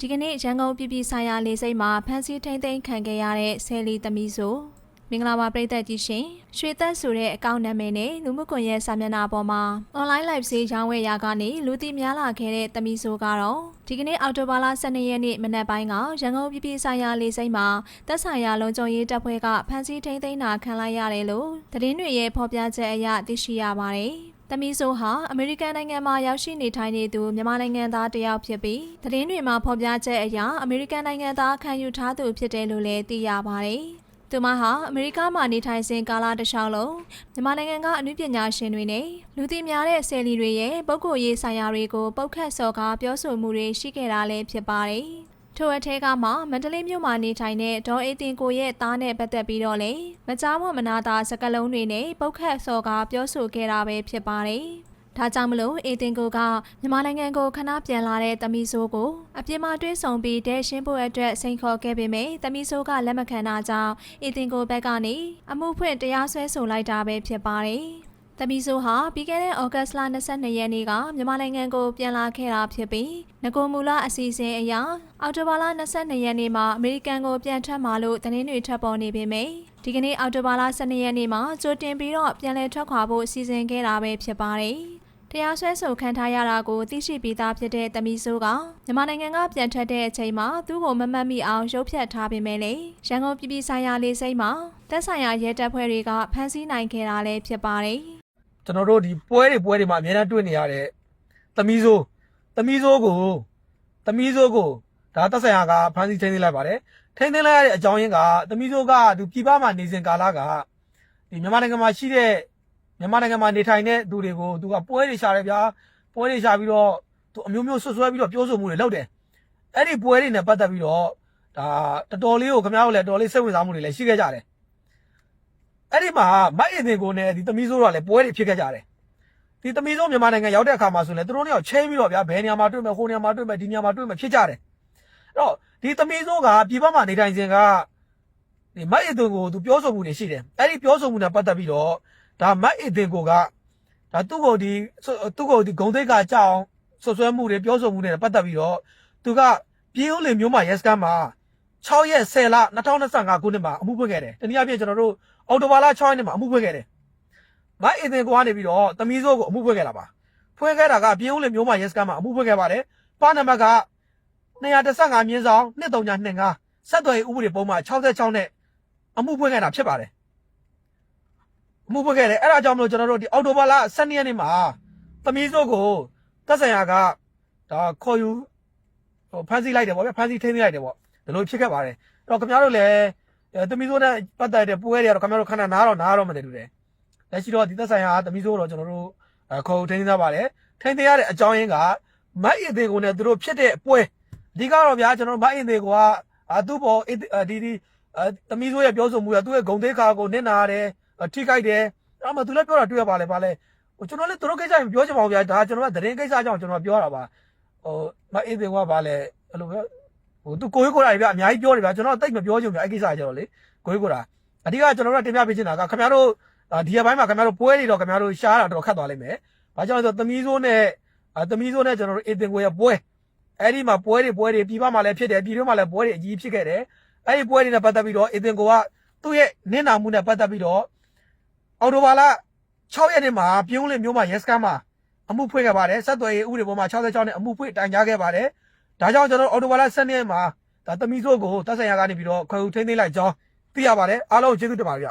ဒီကနေ့ရန်ကုန်ပြည်ပြည်ဆိုင်ရာလေဆိပ်မှာဖမ်းဆီးထိန်းသိမ်းခံခဲ့ရတဲ့ဆယ်လီသမီးဆိုမင်္ဂလာပါပရိသတ်ကြီးရှင်ရွှေသက်ဆိုတဲ့အကောင့်နာမည်နဲ့လူမှုကွန်ရက်စာမျက်နှာပေါ်မှာ online live ဈေးရောင်းဝယ်ရာကနေလူသိများလာခဲ့တဲ့သမီးဆိုကတော့ဒီကနေ့အောက်တိုဘာလ12ရက်နေ့မနက်ပိုင်းကရန်ကုန်ပြည်ပြည်ဆိုင်ရာလေဆိပ်မှာသက်ဆိုင်ရာလုံခြုံရေးတပ်ဖွဲ့ကဖမ်းဆီးထိန်းသိမ်းတာခံလိုက်ရတယ်လို့သတင်းတွေရဲ့ဖော်ပြချက်အရသိရှိရပါတယ်။ သမီးဆိုဟာအမေရိကန်နိုင်ငံမှာရောက်ရှိနေထိုင်နေသူမြန်မာနိုင်ငံသားတစ်ယောက်ဖြစ်ပြီးသတင်းတွေမှာဖော်ပြချက်အရအမေရိကန်နိုင်ငံသားခံယူထားသူဖြစ်တယ်လို့လည်းသိရပါတယ်။သူမဟာအမေရိကမှာနေထိုင်စဉ်ကာလတစ်လျှောက်လုံးမြန်မာနိုင်ငံကအမှုပညာရှင်တွေနဲ့လူသိများတဲ့ဆယ်လီတွေရဲ့ပုဂ္ဂိုလ်ရေးဆိုင်ရာတွေကိုပုတ်ခတ်စော်ကားပြောဆိုမှုတွေရှိခဲ့တာလည်းဖြစ်ပါတယ်။ ထိုအထက်ကမှမန္တလေးမြို့မှာနေထိုင်တဲ့ဒေါ်အေးတင်ကိုရဲ့သားနဲ့ပတ်သက်ပြီးတော့လေမကြားမမနာတာစကလုံးတွေနဲ့ပုတ်ခတ်စော်ကားပြောဆိုခဲ့တာပဲဖြစ်ပါတယ်။ဒါကြောင့်မလို့အေတင်ကိုကမြန်မာနိုင်ငံကိုခဏပြန်လာတဲ့တမီဆိုးကိုအပြစ်မတွဲဆောင်ပြီးတဲရှင်းဖို့အတွက်စိန်ခေါ်ခဲ့ပေမယ့်တမီဆိုးကလက်မခံတာကြောင့်အေတင်ကိုဘက်ကနေအမှုဖွင့်တရားစွဲဆိုလိုက်တာပဲဖြစ်ပါတယ်။ တမီဆိုဟာပြီးခဲ့တဲ့ဩဂတ်စ်လ22ရက်နေ့ကမြန်မာနိုင်ငံကိုပြန်လာခဲ့တာဖြစ်ပြီးငကိုမူလအစီအစဉ်အရအော်တိုဘာလ22ရက်နေ့မှာအမေရိကန်ကိုပြန်ထွက်มาလို့သတင်းတွေထွက်ပေါ်နေပေမယ့်ဒီကနေ့အော်တိုဘာလ12ရက်နေ့မှာကြိုတင်ပြီးတော့ပြန်လည်ထွက်ခွာဖို့စီစဉ်ခဲ့တာပဲဖြစ်ပါတယ်။တရားစွဲဆိုခံထားရတာကိုသိရှိပြီးသားဖြစ်တဲ့တမီဆိုးကမြန်မာနိုင်ငံကပြန်ထွက်တဲ့အချိန်မှာသူ့ကိုမမှတ်မိအောင်ရုပ်ဖြတ်ထားပေမဲ့လေရန်ကုန်ပြည်ပြည်ဆိုင်ရာလေးစိတ်မှာသက်ဆိုင်ရာရဲတပ်ဖွဲ့တွေကဖမ်းဆီးနိုင်ခဲ့တာလည်းဖြစ်ပါတယ်။ ကျွန်တော်တို့ဒီပွဲတွေပွဲတွေမှာအများအားတွေ့နေရတဲ့သမီးဆိုးသမီးဆိုးကိုသမီးဆိုးကိုဒါသက်ဆိုင်ရာကဖမ်းဆီးထိန်းသိမ်းလိုက်ပါတယ်ထိန်းသိမ်းလိုက်ရတဲ့အကြောင်းရင်းကသမီးဆိုးကသူပြည်ပမှာနေစဉ်ကာလကဒီမြန်မာနိုင်ငံမှာရှိတဲ့မြန်မာနိုင်ငံမှာနေထိုင်တဲ့သူတွေကိုသူကပွဲတွေရှာတယ်ဗျာပွဲတွေရှာပြီးတော့သူအမျိုးမျိုးဆွဆွဲပြီးတော့ပြောဆိုမှုတွေလုပ်တယ်အဲ့ဒီပွဲတွေနဲ့ပတ်သက်ပြီးတော့ဒါတော်တော်လေးကိုခင်ဗျားတို့လည်းတော်တော်လေးစိတ်ဝင်စားမှုတွေလည်းရှိခဲ့ကြတယ် အဲ့ဒီမှာမိုက်အင်တင်ကိုနဲ့ဒီသမီးဆိုးတော့လည်းပွဲတွေဖြစ်ခဲ့ကြတယ်ဒီသမီးဆိုးမြန်မာနိုင်ငံရောက်တဲ့အခါမှာဆိုရင်လည်းသူတို့နှစ်ယောက်ချင်းပြီးတော့ဗျာဘယ်နေရာမှာတွေ့မယ်ဟိုနေရာမှာတွေ့မယ်ဒီနေရာမှာတွေ့မယ်ဖြစ်ကြတယ်အဲ့တော့ဒီသမီးဆိုးကပြည်ပမှာနေထိုင်စဉ်ကဒီမိုက်အင်တင်ကိုသူပြောဆိုမှုတွေရှိတယ်အဲ့ဒီပြောဆိုမှုနဲ့ပတ်သက်ပြီးတော့ဒါမိုက်အင်တင်ကိုကဒါသူ့ကိုဒီသူ့ကိုဒီဂုံသိက္ခာကြောက်ဆွဆွဲမှုတွေပြောဆိုမှုတွေနဲ့ပတ်သက်ပြီးတော့သူကပြည်ဦးလင်မျိုးမှာရက်စကန်မှာ 6ရက်10လ2025ခုနှစ်မှာအမှုဖွင့်ခဲ့တယ်တနည်းအားဖြင့်ကျွန်တော်တို့အော်တိုဘာလ6ရက်နေ့မှာအမှုဖွင့်ခဲ့တယ်။မိုက်အင်တင်ကွာနေပြီးတော့သမီးစိုးကိုအမှုဖွင့်ခဲ့တာပါ။ဖွင့်ခဲ့တာကပြင်းဦးလင်မျိုးမရက်စကန်မှာအမှုဖွင့်ခဲ့ပါတယ်။ပါနံပါတ်က215မြင်းဆောင်2325ဆက်သွယ်ရေးဥပဒေပုံမှန်66နဲ့အမှုဖွင့်ခဲ့တာဖြစ်ပါတယ်။အမှုဖွင့်ခဲ့တယ်အဲ့ဒါကြောင့်မလို့ကျွန်တော်တို့ဒီအော်တိုဘာလ12ရက်နေ့မှာသမီးစိုးကိုသက်ဆိုင်ရာကဒါခေါ်ယူဟိုဖမ်းဆီးလိုက်တယ်ပေါ့ဗျဖမ်းဆီးထိန်းသိမ်းလိုက်တယ်ပေါ့ ဒီလိုဖြစ်ခဲ့ပါတယ်။အဲ့တော့ခင်ဗျားတို့လည်းအဲသမီးဆိုးနဲ့ပတ်သက်တဲ့ပွဲတွေကတော့ခင်ဗျားတို့ခဏနားတော့နားတော့မတည်ဘူးလေလက်ရှိတော့ဒီသက်ဆိုင်ရာသမီးဆိုးတော့ကျွန်တော်တို့အခေါ်ထိန်းသိမ်းထားပါတယ်ထိန်းသိမ်းရတဲ့အကြောင်းရင်းကမိုက်အင်သေးကိုနဲ့သူတို့ဖြစ်တဲ့ပွဲအဓိကတော့ဗျာကျွန်တော်မိုက်အင်သေးကိုကအာသူ့ပေါ်ဒီဒီသမီးဆိုးရဲ့ပြောဆိုမှုကသူ့ရဲ့ဂုံသေးခါကိုနစ်နာရတယ်ထိခိုက်တယ်အဲ့မှာသူလည်းပြောတာတွေ့ရပါလေပါလေဟိုကျွန်တော်လည်းသူတို့ကိစ္စပြောချင်ပါဘူးဗျာဒါကျွန်တော်ကသတင်းကိစ္စကြောင့်ကျွန်တော်ပြောတာပါဟိုမိုက်အင်သေးကပါလေအဲ့လိုပဲ ဟိုသူကိုရေးကိုတာတွေဗျအများကြီးပြောတယ်ဗျကျွန်တော်တိတ်မပြောချင်ဘူးအဲ့ကိစ္စကျတော့လေကိုရေးကိုတာအဓိကကျွန်တော်တို့တင်ပြပေးချင်တာကခင်ဗျားတို့ဒီရက်ပိုင်းမှာခင်ဗျားတို့ပွဲတွေတော့ခင်ဗျားတို့ရှားတာတော့ခတ်သွားလိမ့်မယ်။ဘာကြောင့်လဲဆိုတော့သမီးဆိုးနဲ့သမီးဆိုးနဲ့ကျွန်တော်တို့အေတင်ကိုရဲ့ပွဲအဲ့ဒီမှာပွဲတွေပွဲတွေပြည်ပမှာလည်းဖြစ်တယ်ပြည်တွင်းမှာလည်းပွဲတွေအကြီးဖြစ်ခဲ့တယ်။အဲ့ဒီပွဲတွေနဲ့ပတ်သက်ပြီးတော့အေတင်ကိုကသူ့ရဲ့နင့်နာမှုနဲ့ပတ်သက်ပြီးတော့အော်တိုဘာလ6ရက်နေ့မှာပြုံးလင်မျိုးမှာရက်စကန်မှာအမှုဖွင့်ခဲ့ပါတယ်။ဆက်သွယ်ရေးဥပဒေပေါ်မှာ66နဲ့အမှုဖွင့်တိုင်ကြားခဲ့ပါတယ်။ ဒါကြောင့်ကျွန်တော်အော်တိုဘာလ7ရက်မှာဒါသမီးစိုးကိုတပ်ဆိုင်ရာကနေပြီးတော့ခွဲယူထိန်းသိမ်းလိုက်ကြောင်းသိရပါတယ်အားလုံးကျေးဇူးတင်ပါတယ်ဗျ